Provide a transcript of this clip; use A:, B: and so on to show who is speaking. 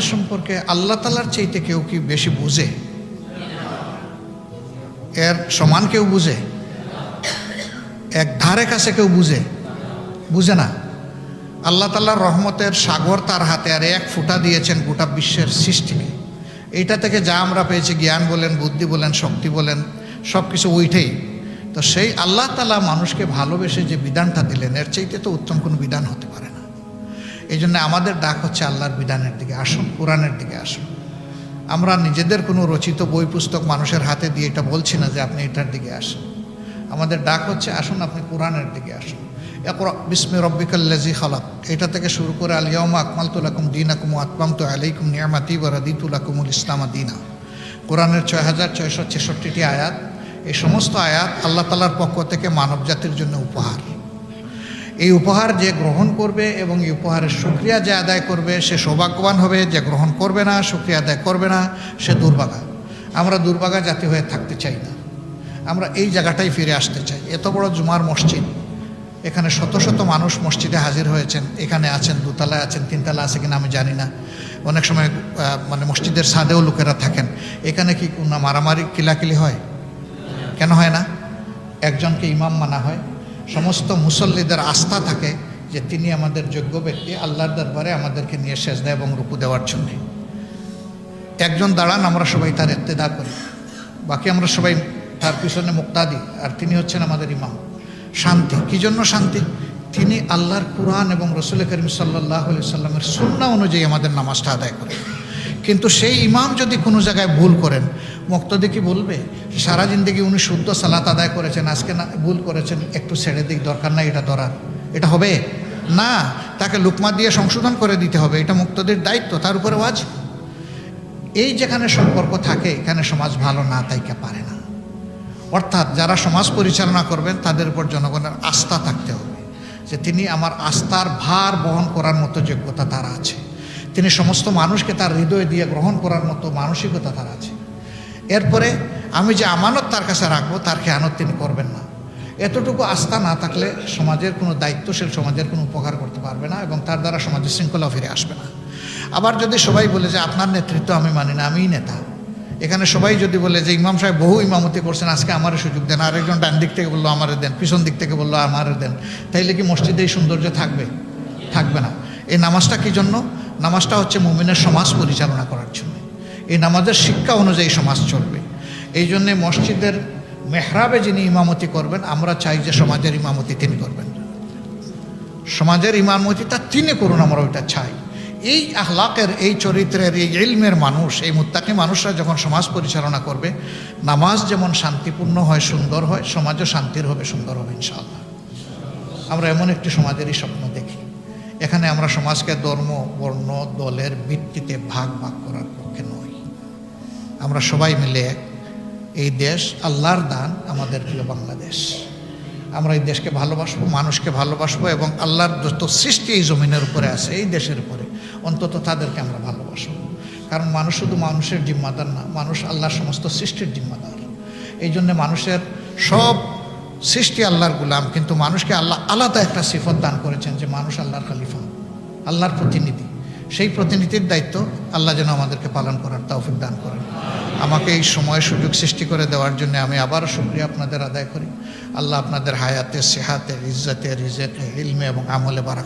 A: সম্পর্কে আল্লাহ তালার চাইতে কেউ কি বেশি বুঝে? এর সমান কেউ বুঝে? এক ধারে কাছে কেউ বুঝে? বুঝে না। আল্লাহ তাল্লাহর রহমতের সাগর তার হাতে আর এক ফুটা দিয়েছেন গোটা বিশ্বের সৃষ্টিকে। এইটা থেকে যা আমরা পেয়েছি, জ্ঞান বলেন, বুদ্ধি বলেন, শক্তি বলেন সব কিছু ওইটাই। তো সেই আল্লাহ তালা মানুষকে ভালোবেসে যে বিধানটা দিলেন, এর চাইতে তো উত্তম কোনো বিধান হতে পারে না। এই জন্য আমাদের ডাক হচ্ছে আল্লাহর বিধানের দিকে আসুন, কোরআনের দিকে আসুন। আমরা নিজেদের কোনো রচিত বই, পুস্তক মানুষের হাতে দিয়ে এটা বলছি না যে আপনি এটার দিকে আসুন। আমাদের ডাক হচ্ছে আসুন, আপনি কোরআনের দিকে আসুন। বিস্মি রব্বিকাল্লাজি খালাক। এটা থেকে শুরু করে আলিয়াউমা আকমাল তুলাকুম দিন আকুম আতমাম তো আলাইকুম নিয়ামাতি বা রাদিতুলাকুমুল ইসলামা দিনা। কোরআনের ছয় হাজার ছয়শো ছেষট্টিটি আয়াত। এই সমস্ত আয়াত আল্লাহ তালার পক্ষ থেকে মানব জাতির জন্য উপহার। এই উপহার যে গ্রহণ করবে এবং এই উপহারের সুক্রিয়া যে আদায় করবে, সে সৌভাগ্যবান হবে যে গ্রহণ করবে না, সুক্রিয়া আদায় করবে না, সে দুর্ভাগা। আমরা দুর্ভাগা জাতি হয়ে থাকতে চাই না। আমরা এই জায়গাটাই ফিরে আসতে চাই। এত বড় জুমার মসজিদ, এখানে শত শত মানুষ মসজিদে হাজির হয়েছেন। এখানে আছেন, দুতলায় আছেন, তিনতলা আছে কিনা আমি জানি না। অনেক সময় মানে মসজিদের সাদেও লোকেরা থাকেন। এখানে কি কোনো মারামারি, কিলাকিলি হয়? কেন হয় না? একজনকে ইমাম মানা হয়। সমস্ত মুসল্লিদের আস্থা থাকে যে তিনি আমাদের যোগ্য ব্যক্তি, আল্লাহর দরবারে আমাদেরকে নিয়ে সেজদা এবং রুকু দেওয়ার জন্যে। একজন দাঁড়ান, আমরা সবাই তার এত্তেদা করি। বাকি আমরা সবাই তার পিছনে মুক্তাদি, আর তিনি হচ্ছেন আমাদের ইমাম। শান্তি, কী জন্য শান্তি? তিনি আল্লাহর কোরআন এবং রসুল করিম সাল্লাহ সাল্লামের সুন্না অনুযায়ী আমাদের নামাজটা আদায় করেন। কিন্তু সেই ইমাম যদি কোনো জায়গায় ভুল করেন, মুক্তদি কি বলবে? সারা জিন্দগি উনি শুদ্ধ সালাত আদায় করেছেন, আজকে না, ভুল করেছেন, একটু ছেড়ে দিক, দরকার নাই, এটা ধরার। এটা হবে? না, তাকে লুকমা দিয়ে সংশোধন করে দিতে হবে, এটা মুক্তদের দায়িত্ব, তার উপরে ওয়াজ। এই যেখানে সম্পর্ক থাকে, এখানে সমাজ ভালো না তাইকে পারে না। অর্থাৎ যারা সমাজ পরিচালনা করবেন, তাদের উপর জনগণের আস্থা থাকতে হবে, যে তিনি আমার আস্থার ভার বহন করার মতো যোগ্যতা তার আছে। তিনি সমস্ত মানুষকে তার হৃদয় দিয়ে গ্রহণ করার মতো মানসিকতা তার আছে। এরপরে আমি যে আমানত তার কাছে রাখব, তার খেয়ানত তিনি করবেন না। এতটুকু আস্থা না থাকলে সমাজের কোনো দায়িত্বশীল, সমাজের কোনো উপকার করতে পারবে না এবং তার দ্বারা সমাজের শৃঙ্খলা ফিরে আসবে না। আবার যদি সবাই বলে যে আপনার নেতৃত্ব আমি মানি না, আমিই নেতা। এখানে সবাই যদি বলে যে ইমাম সাহেব বহু ইমামতি করছেন, আজকে আমারও সুযোগ দেন, আরেকজন ডান দিক থেকে বলল আমারে দেন, পিছন দিক থেকে বলল আমারে দেন, তাইলে কি মসজিদে এই সৌন্দর্য থাকবে? থাকবে না। এই নামাজটা কি জন্য? নামাজটা হচ্ছে মুমিনের সমাজ পরিচালনা করার জন্য। এই নামাজের শিক্ষা অনুযায়ী সমাজ চলবে। এই জন্যে মসজিদের মেহরাবে যিনি ইমামতি করবেন, আমরা চাই যে সমাজের ইমামতি তিনি করবেন। সমাজের ইমামতিটা তিনি করুন, আমরা ওইটা চাই। এই আহলাকের এই চরিত্রের, এই ইলমের মানুষ, এই মুত্তাকি মানুষরা যখন সমাজ পরিচালনা করবে, নামাজ যেমন শান্তিপূর্ণ হয়, সুন্দর হয়, সমাজও শান্তির হবে, সুন্দর হবে, ইনশাআল্লাহ। আমরা এমন একটি সমাজেরই স্বপ্ন দেখি। এখানে আমরা সমাজকে ধর্ম, বর্ণ, দলের ভিত্তিতে ভাগ ভাগ করার পক্ষে নই। আমরা সবাই মিলে এই দেশ আল্লাহর দান আমাদের প্রিয় বাংলাদেশ। আমরা এই দেশকে ভালোবাসবো, মানুষকে ভালোবাসবো এবং আল্লাহর যত সৃষ্টি এই জমিনের উপরে আছে, এই দেশের উপরে অন্তত তাদেরকে আমরা ভালোবাসবো। কারণ মানুষ শুধু মানুষের জিম্মাদার না, মানুষ আল্লাহর সমস্ত সৃষ্টির জিম্মাদার। এই জন্যে মানুষের সব সৃষ্টি আল্লাহর গুলাম, কিন্তু মানুষকে আল্লাহ আলাদা একটা সিফত দান করেছেন যে মানুষ আল্লাহর খালিফা, আল্লাহর প্রতিনিধি। সেই প্রতিনিধির দায়িত্ব আল্লাহ যেন আমাদেরকে পালন করার তৌফিক দান করেন। আমাকে এই সময় সুযোগ সৃষ্টি করে দেওয়ার জন্য আমি আবারও শুক্রিয়া আপনাদের আদায় করি। আল্লাহ আপনাদের হায়াতে, সেহাতে, ইজ্জাতে রিজেকে ইলমে এবং আমলে বারাক